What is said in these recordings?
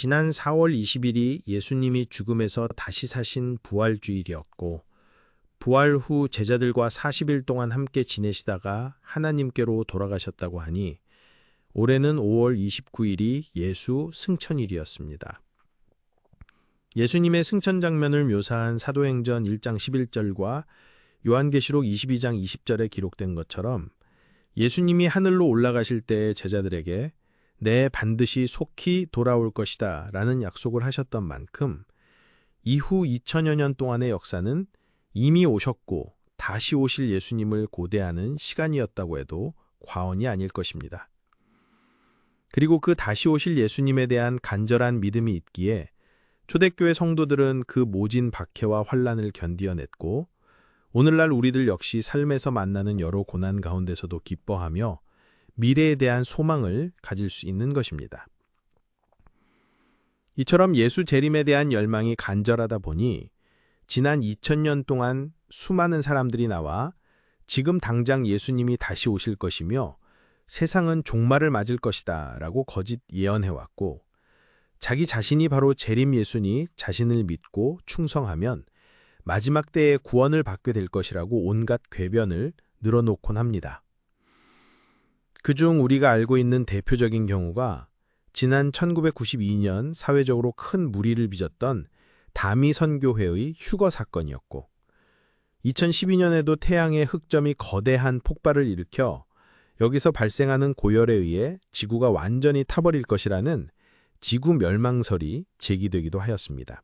지난 4월 20일이 예수님이 죽음에서 다시 사신 부활주일이었고, 부활 후 제자들과 40일 동안 함께 지내시다가 하나님께로 돌아가셨다고 하니, 올해는 5월 29일이 예수 승천일이었습니다. 예수님의 승천 장면을 묘사한 사도행전 1장 11절과 요한계시록 22장 20절에 기록된 것처럼 예수님이 하늘로 올라가실 때 제자들에게 내 반드시 속히 돌아올 것이다 라는 약속을 하셨던 만큼 이후 2000여 년 동안의 역사는 이미 오셨고 다시 오실 예수님을 고대하는 시간이었다고 해도 과언이 아닐 것입니다. 그리고 그 다시 오실 예수님에 대한 간절한 믿음이 있기에 초대교회 성도들은 그 모진 박해와 환란을 견디어냈고 오늘날 우리들 역시 삶에서 만나는 여러 고난 가운데서도 기뻐하며 미래에 대한 소망을 가질 수 있는 것입니다. 이처럼 예수 재림에 대한 열망이 간절하다 보니 지난 2000년 동안 수많은 사람들이 나와 지금 당장 예수님이 다시 오실 것이며 세상은 종말을 맞을 것이다 라고 거짓 예언해왔고 자기 자신이 바로 재림 예수니 자신을 믿고 충성하면 마지막 때에 구원을 받게 될 것이라고 온갖 궤변을 늘어놓곤 합니다. 그중 우리가 알고 있는 대표적인 경우가 지난 1992년 사회적으로 큰 무리를 빚었던 다미 선교회의 휴거 사건이었고 2012년에도 태양의 흑점이 거대한 폭발을 일으켜 여기서 발생하는 고열에 의해 지구가 완전히 타버릴 것이라는 지구 멸망설이 제기되기도 하였습니다.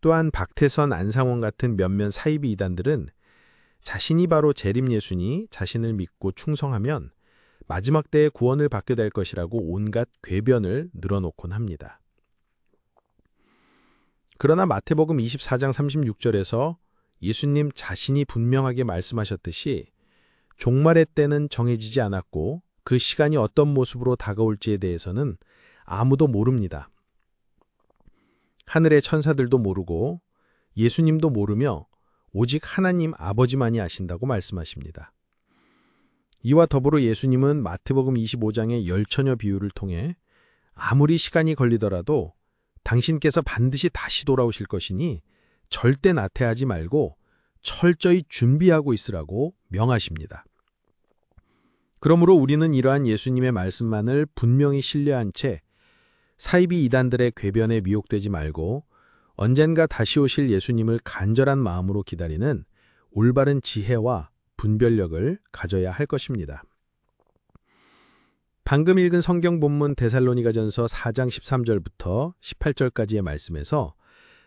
또한 박태선, 안상원 같은 몇몇 사이비 이단들은 자신이 바로 재림 예수니 자신을 믿고 충성하면 마지막 때에 구원을 받게 될 것이라고 온갖 궤변을 늘어놓곤 합니다. 그러나 마태복음 24장 36절에서 예수님 자신이 분명하게 말씀하셨듯이 종말의 때는 정해지지 않았고 그 시간이 어떤 모습으로 다가올지에 대해서는 아무도 모릅니다. 하늘의 천사들도 모르고 예수님도 모르며 오직 하나님 아버지만이 아신다고 말씀하십니다. 이와 더불어 예수님은 마태복음 25장의 열처녀 비유를 통해 아무리 시간이 걸리더라도 당신께서 반드시 다시 돌아오실 것이니 절대 나태하지 말고 철저히 준비하고 있으라고 명하십니다. 그러므로 우리는 이러한 예수님의 말씀만을 분명히 신뢰한 채 사이비 이단들의 궤변에 미혹되지 말고 언젠가 다시 오실 예수님을 간절한 마음으로 기다리는 올바른 지혜와 분별력을 가져야 할 것입니다. 방금 읽은 성경 본문 데살로니가전서 4장 13절부터 18절까지의 말씀에서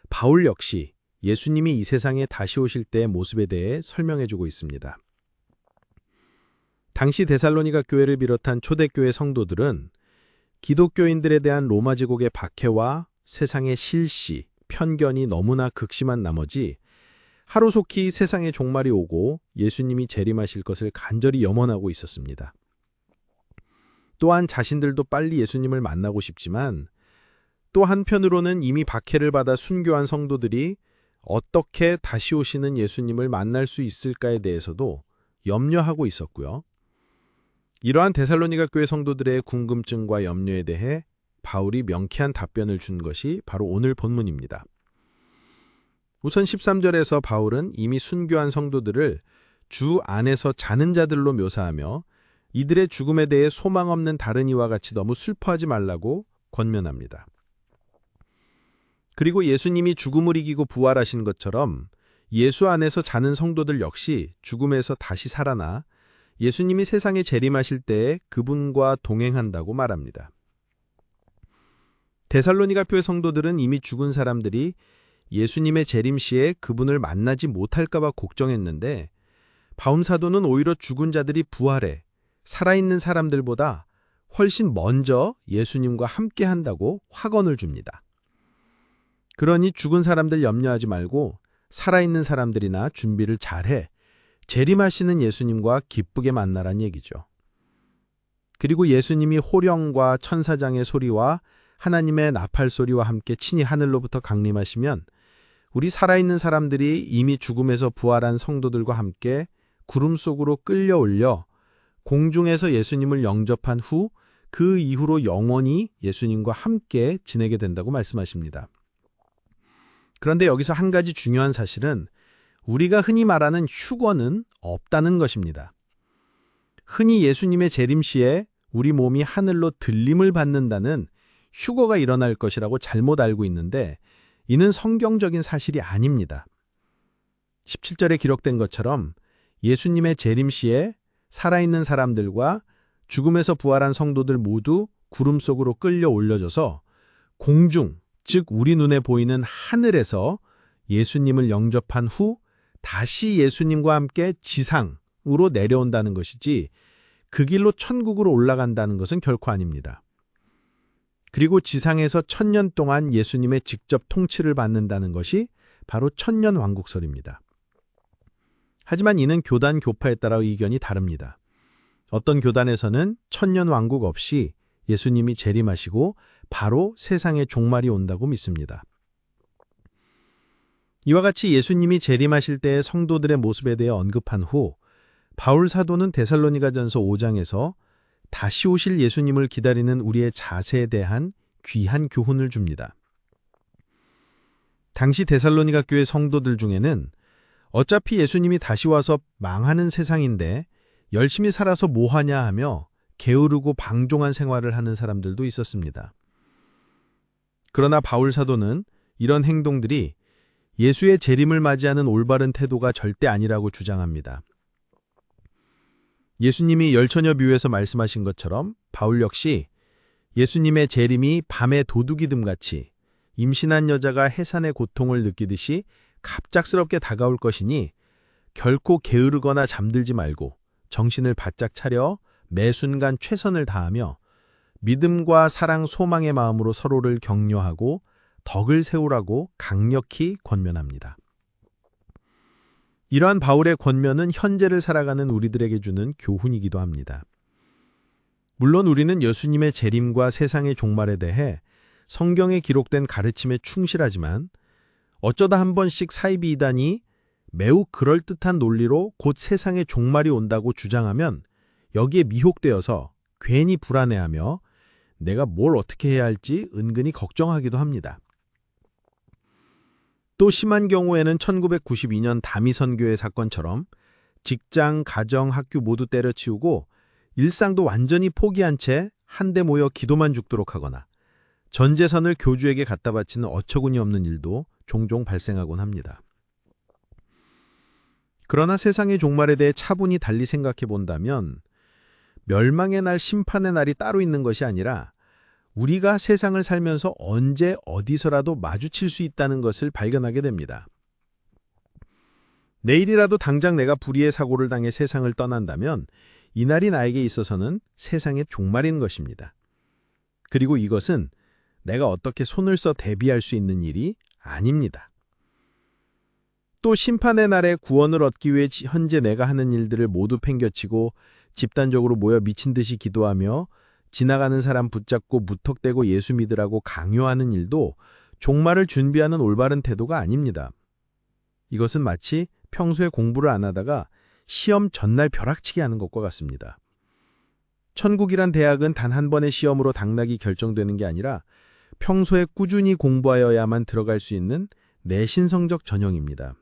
바울 역시 예수님이 이 세상에 다시 오실 때의 모습에 대해 설명해 주고 있습니다. 당시 데살로니가 교회를 비롯한 초대교회 성도들은 기독교인들에 대한 로마 제국의 박해와 세상의 실시, 편견이 너무나 극심한 나머지 하루속히 세상의 종말이 오고 예수님이 재림하실 것을 간절히 염원하고 있었습니다. 또한 자신들도 빨리 예수님을 만나고 싶지만 또 한편으로는 이미 박해를 받아 순교한 성도들이 어떻게 다시 오시는 예수님을 만날 수 있을까에 대해서도 염려하고 있었고요. 이러한 데살로니가 교회 성도들의 궁금증과 염려에 대해 바울이 명쾌한 답변을 준 것이 바로 오늘 본문입니다. 우선 13절에서 바울은 이미 순교한 성도들을 주 안에서 자는 자들로 묘사하며 이들의 죽음에 대해 소망 없는 다른 이와 같이 너무 슬퍼하지 말라고 권면합니다. 그리고 예수님이 죽음을 이기고 부활하신 것처럼 예수 안에서 자는 성도들 역시 죽음에서 다시 살아나 예수님이 세상에 재림하실 때에 그분과 동행한다고 말합니다. 데살로니가 교회 성도들은 이미 죽은 사람들이 예수님의 재림 시에 그분을 만나지 못할까 봐 걱정했는데 바움 사도는 오히려 죽은 자들이 부활해 살아있는 사람들보다 훨씬 먼저 예수님과 함께 한다고 확언을 줍니다. 그러니 죽은 사람들 염려하지 말고 살아있는 사람들이나 준비를 잘해 재림하시는 예수님과 기쁘게 만나란 얘기죠. 그리고 예수님이 호령과 천사장의 소리와 하나님의 나팔 소리와 함께 친히 하늘로부터 강림하시면 우리 살아있는 사람들이 이미 죽음에서 부활한 성도들과 함께 구름 속으로 끌려 올려 공중에서 예수님을 영접한 후 그 이후로 영원히 예수님과 함께 지내게 된다고 말씀하십니다. 그런데 여기서 한 가지 중요한 사실은 우리가 흔히 말하는 휴거는 없다는 것입니다. 흔히 예수님의 재림시에 우리 몸이 하늘로 들림을 받는다는 휴거가 일어날 것이라고 잘못 알고 있는데 이는 성경적인 사실이 아닙니다. 17절에 기록된 것처럼 예수님의 재림 시에 살아있는 사람들과 죽음에서 부활한 성도들 모두 구름 속으로 끌려 올려져서 공중, 즉 우리 눈에 보이는 하늘에서 예수님을 영접한 후 다시 예수님과 함께 지상으로 내려온다는 것이지 그 길로 천국으로 올라간다는 것은 결코 아닙니다. 그리고 지상에서 천년 동안 예수님의 직접 통치를 받는다는 것이 바로 천년 왕국설입니다. 하지만 이는 교단 교파에 따라 의견이 다릅니다. 어떤 교단에서는 천년 왕국 없이 예수님이 재림하시고 바로 세상의 종말이 온다고 믿습니다. 이와 같이 예수님이 재림하실 때의 성도들의 모습에 대해 언급한 후 바울 사도는 데살로니가전서 5장에서 다시 오실 예수님을 기다리는 우리의 자세에 대한 귀한 교훈을 줍니다. 당시 데살로니가 교회 성도들 중에는 어차피 예수님이 다시 와서 망하는 세상인데 열심히 살아서 뭐하냐 하며 게으르고 방종한 생활을 하는 사람들도 있었습니다. 그러나 바울 사도는 이런 행동들이 예수의 재림을 맞이하는 올바른 태도가 절대 아니라고 주장합니다. 예수님이 열처녀 비유에서 말씀하신 것처럼 바울 역시 예수님의 재림이 밤의 도둑이듬 같이 임신한 여자가 해산의 고통을 느끼듯이 갑작스럽게 다가올 것이니 결코 게으르거나 잠들지 말고 정신을 바짝 차려 매 순간 최선을 다하며 믿음과 사랑, 소망의 마음으로 서로를 격려하고 덕을 세우라고 강력히 권면합니다. 이러한 바울의 권면은 현재를 살아가는 우리들에게 주는 교훈이기도 합니다. 물론 우리는 예수님의 재림과 세상의 종말에 대해 성경에 기록된 가르침에 충실하지만 어쩌다 한 번씩 사이비 이단이 매우 그럴듯한 논리로 곧 세상의 종말이 온다고 주장하면 여기에 미혹되어서 괜히 불안해하며 내가 뭘 어떻게 해야 할지 은근히 걱정하기도 합니다. 또 심한 경우에는 1992년 다미 선교의 사건처럼 직장, 가정, 학교 모두 때려치우고 일상도 완전히 포기한 채 한데 모여 기도만 죽도록 하거나 전 재산을 교주에게 갖다 바치는 어처구니 없는 일도 종종 발생하곤 합니다. 그러나 세상의 종말에 대해 차분히 달리 생각해 본다면 멸망의 날, 심판의 날이 따로 있는 것이 아니라 우리가 세상을 살면서 언제 어디서라도 마주칠 수 있다는 것을 발견하게 됩니다. 내일이라도 당장 내가 불의의 사고를 당해 세상을 떠난다면 이날이 나에게 있어서는 세상의 종말인 것입니다. 그리고 이것은 내가 어떻게 손을 써 대비할 수 있는 일이 아닙니다. 또 심판의 날에 구원을 얻기 위해 현재 내가 하는 일들을 모두 팽겨치고 집단적으로 모여 미친 듯이 기도하며 지나가는 사람 붙잡고 무턱대고 예수 믿으라고 강요하는 일도 종말을 준비하는 올바른 태도가 아닙니다. 이것은 마치 평소에 공부를 안 하다가 시험 전날 벼락치기 하는 것과 같습니다. 천국이란 대학은 단 한 번의 시험으로 당락이 결정되는 게 아니라 평소에 꾸준히 공부하여야만 들어갈 수 있는 내신 성적 전형입니다.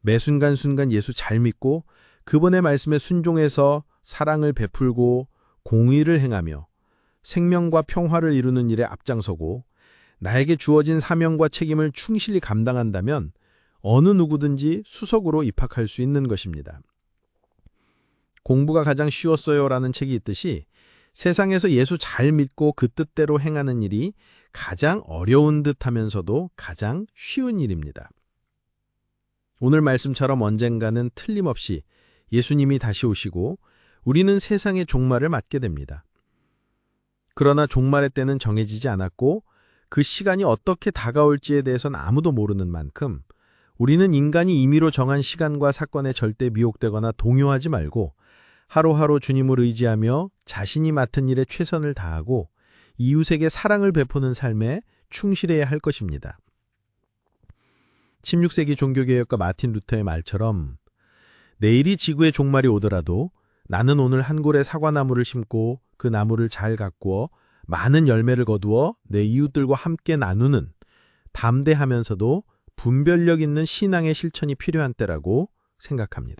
매 순간순간 예수 잘 믿고 그분의 말씀에 순종해서 사랑을 베풀고 공의를 행하며 생명과 평화를 이루는 일에 앞장서고 나에게 주어진 사명과 책임을 충실히 감당한다면 어느 누구든지 수석으로 입학할 수 있는 것입니다. 공부가 가장 쉬웠어요 라는 책이 있듯이 세상에서 예수 잘 믿고 그 뜻대로 행하는 일이 가장 어려운 듯 하면서도 가장 쉬운 일입니다. 오늘 말씀처럼 언젠가는 틀림없이 예수님이 다시 오시고 우리는 세상의 종말을 맞게 됩니다. 그러나 종말의 때는 정해지지 않았고 그 시간이 어떻게 다가올지에 대해선 아무도 모르는 만큼 우리는 인간이 임의로 정한 시간과 사건에 절대 미혹되거나 동요하지 말고 하루하루 주님을 의지하며 자신이 맡은 일에 최선을 다하고 이웃에게 사랑을 베푸는 삶에 충실해야 할 것입니다. 16세기 종교개혁가 마틴 루터의 말처럼 내일이 지구의 종말이 오더라도 나는 오늘 한 골의 사과나무를 심고 그 나무를 잘 가꾸어 많은 열매를 거두어 내 이웃들과 함께 나누는 담대하면서도 분별력 있는 신앙의 실천이 필요한 때라고 생각합니다.